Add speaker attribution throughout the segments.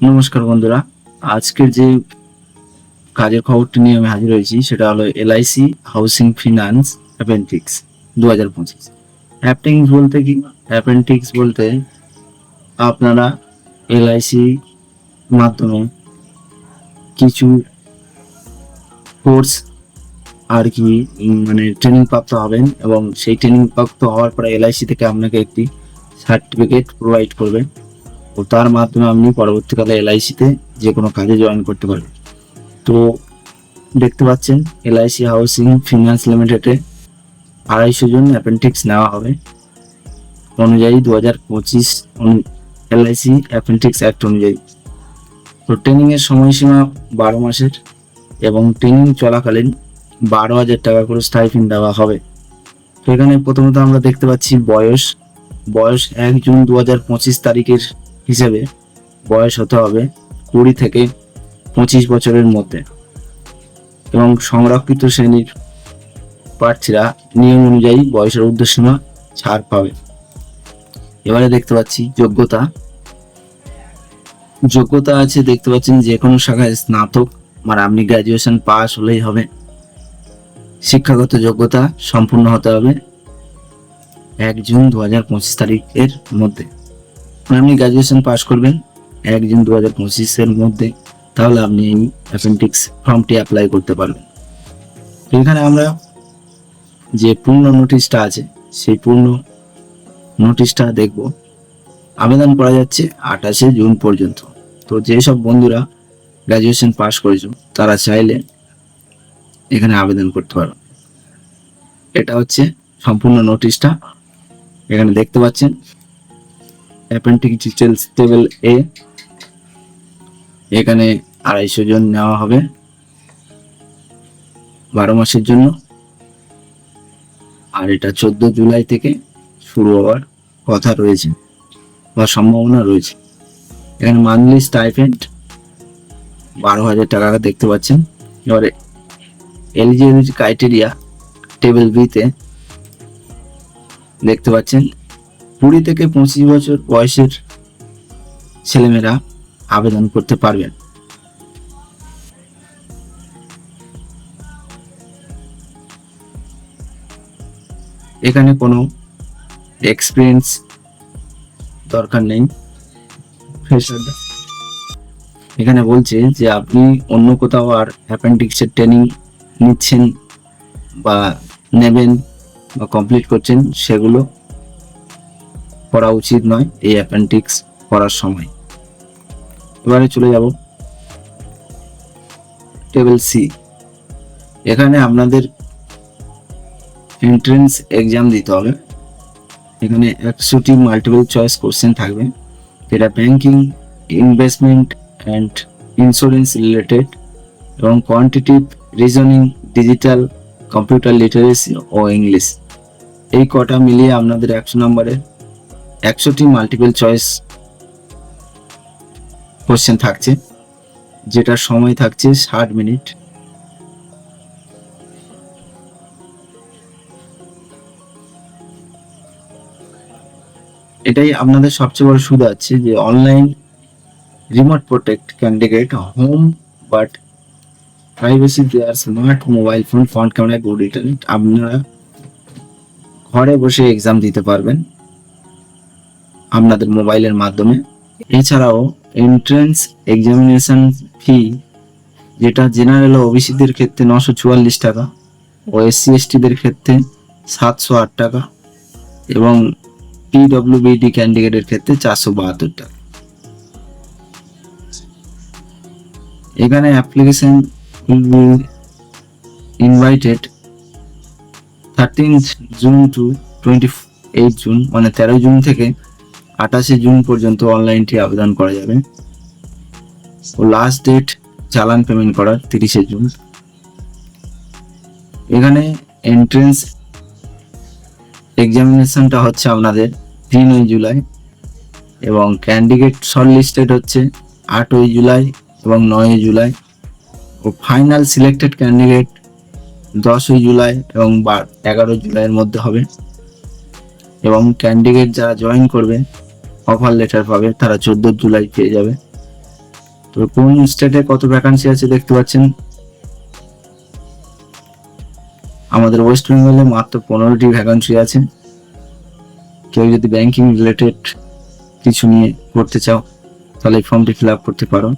Speaker 1: নমস্কার বন্ধুরা। আজকের যে কাজের খবরটি নিয়ে আমি হাজির হয়েছি, সেটা হলো এলআইসি হাউসিং ফিনান্স অ্যাপেন্ডিক্স দু হাজার পঁচিশ। অ্যাপেন্ডিক্স বলতে কি? অ্যাপেন্ডিক্স বলতে আপনারা এলআইসি মাধ্যমে কিছু কোর্স আর কি মানে ট্রেনিং প্রাপ্ত হবেন এবং সেই ট্রেনিং প্রাপ্ত হওয়ার পরে এলআইসি থেকে আপনাকে একটি সার্টিফিকেট প্রোভাইড করবে। ও তার মাধ্যমে আপনি পরবর্তীকালে এলআইসিতে যে কোনো কাজে জয়েন করতে পারবেন। তো দেখতে পাচ্ছেন এলআইসি হাউসিং ফিনান্স লিমিটেডে আড়াইশো জন অ্যাপেন্টিক্স নেওয়া হবে। অনুযায়ী দু হাজার পঁচিশ এলআইসি অ্যাপেন্টিক্স অ্যাক্ট অনুযায়ী। তো ট্রেনিংয়ের সময়সীমা বারো মাসের এবং ট্রেনিং চলাকালীন বারো হাজার টাকা করে স্টাইফিন দেওয়া হবে। তো এখানে প্রথমত আমরা দেখতে পাচ্ছি বয়স। বয়স এক জুন দু হাজার পঁচিশ তারিখের হিসেবে বয়স হতে হবে কুড়ি থেকে পঁচিশ বছরের মধ্যে। এবং সংরক্ষিত শ্রেণির প্রার্থীরা নিয়ম অনুযায়ী বয়সের ঊর্ধ্বসীমা ছাড় পাবে। এবারে দেখতে পাচ্ছি যোগ্যতা। যোগ্যতা আছে, দেখতে পাচ্ছেন যে কোনো শাখায় স্নাতক মানে আপনি গ্র্যাজুয়েশন পাস হলেই হবে। শিক্ষাগত যোগ্যতা সম্পূর্ণ হতে হবে এক জুন দু হাজার পঁচিশ তারিখের মধ্যে। আপনি গ্র্যাজুয়েশন পাস করবেন এক জুন দু হাজার পঁচিশের মধ্যে, তাহলে আপনি এই অ্যাপেন্ডিক্স ফর্মটি অ্যাপ্লাই করতে পারবেন। এখানে আমরা যে পূর্ণ নোটিশটা আছে, সেই পূর্ণ নোটিশটা দেখব। আবেদন করা যাচ্ছে আঠাশে জুন পর্যন্ত। তো যেসব বন্ধুরা গ্র্যাজুয়েশন পাস করেছ, তারা চাইলে এখানে আবেদন করতে পারো। এটা হচ্ছে সম্পূর্ণ নোটিশটা এখানে দেখতে পাচ্ছেন অ্যাপেন্ডিক ডিটেলস টেবিল এ এখানে আড়াইশো জন নেওয়া হবে বারো মাসের জন্য। আর এটা চোদ্দ জুলাই থেকে শুরু হওয়ার কথা রয়েছে বা সম্ভাবনা রয়েছে। এখানে মান্থলি স্টাইপেন্ড বারো হাজার টাকা দেখতে পাচ্ছেন। এবারে এলিজিবিলিটি ক্রাইটেরিয়া টেবিল বিতে দেখতে পাচ্ছেন। কুড়ি থেকে পঁচিশ বছর বয়সের ছেলেমেয়েরা আবেদন করতে পারবেন। এখানে কোনো এক্সপিরিয়েন্স দরকার নেই। এখানে বলছে যে আপনি অন্য কোথাও আর অ্যাপেন্ডিক্সের ট্রেনিং নিচ্ছেন বা নেবেন বা কমপ্লিট করছেন সেগুলো করা উচিত নয় এই অ্যাপেন্ডিক্স করার সময়। এবারে চলে যাব। টেবিল সি এখানে আপনাদের এন্ট্রেন্স এক্সাম দিতে হবে। এখানে একশোটি মাল্টিপল চয়েস কোশ্চেন থাকবে। যেটা banking investment and insurance related এবং quantitative reasoning digital computer literacy ও ইংলিশ এই কটা মিলিয়ে আপনাদের একশো নম্বরের একশোটি মাল্টিপল চয়েস কোশ্চেন থাকছে যেটা সময় থাকছে ষাট মিনিট। এটাই আপনাদের সবচেয়ে বড় সুবিধা আছে যে online remote protect candidate home but privacy there smart mobile phone front camera good internet আপনারা ঘরে বসে এক্সাম দিতে পারবেন। আপনাদের মোবাইলের মাধ্যমে। এছাড়াও এন্ট্রেন্স এক্সামিনেশন ফি যেটা জেনারেল ওবিসিদের ক্ষেত্রে নশো চুয়াল্লিশ টাকা ও এসসি এসটিদের ক্ষেত্রে সাতশো আট টাকা এবং পিডব্লিউবিডি ক্যান্ডিডেটের ক্ষেত্রে চারশো বাহাত্তর টাকা। এখানে application invited 13th June two twenty eight June মানে তেরো জুন থেকে আঠাশে জুন পর্যন্ত অনলাইনটি আবেদন করা যাবে। ও লাস্ট ডেট চালান পেমেন্ট করার তিরিশে জুন। এখানে এন্ট্রেন্স এক্সামিনেশনটা হচ্ছে আপনাদের তিনই জুলাই এবং ক্যান্ডিডেট শর্ট লিস্টেড হচ্ছে আটই জুলাই এবং নয়ই জুলাই। ও ফাইনাল সিলেক্টেড ক্যান্ডিডেট দশই জুলাই এবং এগারো জুলাইয়ের মধ্যে হবে। এবং ক্যান্ডিডেট যারা জয়েন করবে অফার লেটার পাবে, তারা চোদ্দ জুলাই পেয়ে যাবে। তো কোন স্টেটে কত ভ্যাকান্সি আছে দেখতে পাচ্ছেন? আমাদের ওয়েস্ট বেঙ্গলে মাত্র পনেরোটি ভ্যাকান্সি আছে। কেউ যদি ব্যাংকিং রিলেটেড কিছু নিয়ে করতে চাও, তাহলে এই ফর্মটি ফিল আপ করতে পারো।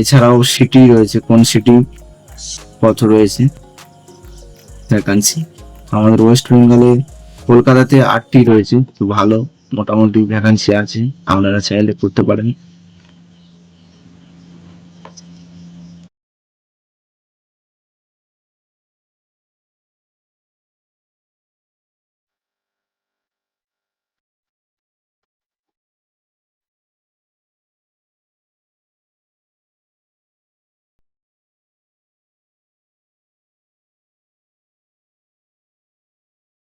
Speaker 1: এছাড়াও সিটি রয়েছে, কোন সিটি কত রয়েছে। ভ্যাকান্সি আমাদের ওয়েস্ট বেঙ্গলে কলকাতাতে আটটি রয়েছে। তো ভালো মোটামুটি ভ্যাকান্সি আছে। আপনারা চাইলে করতে পারেন।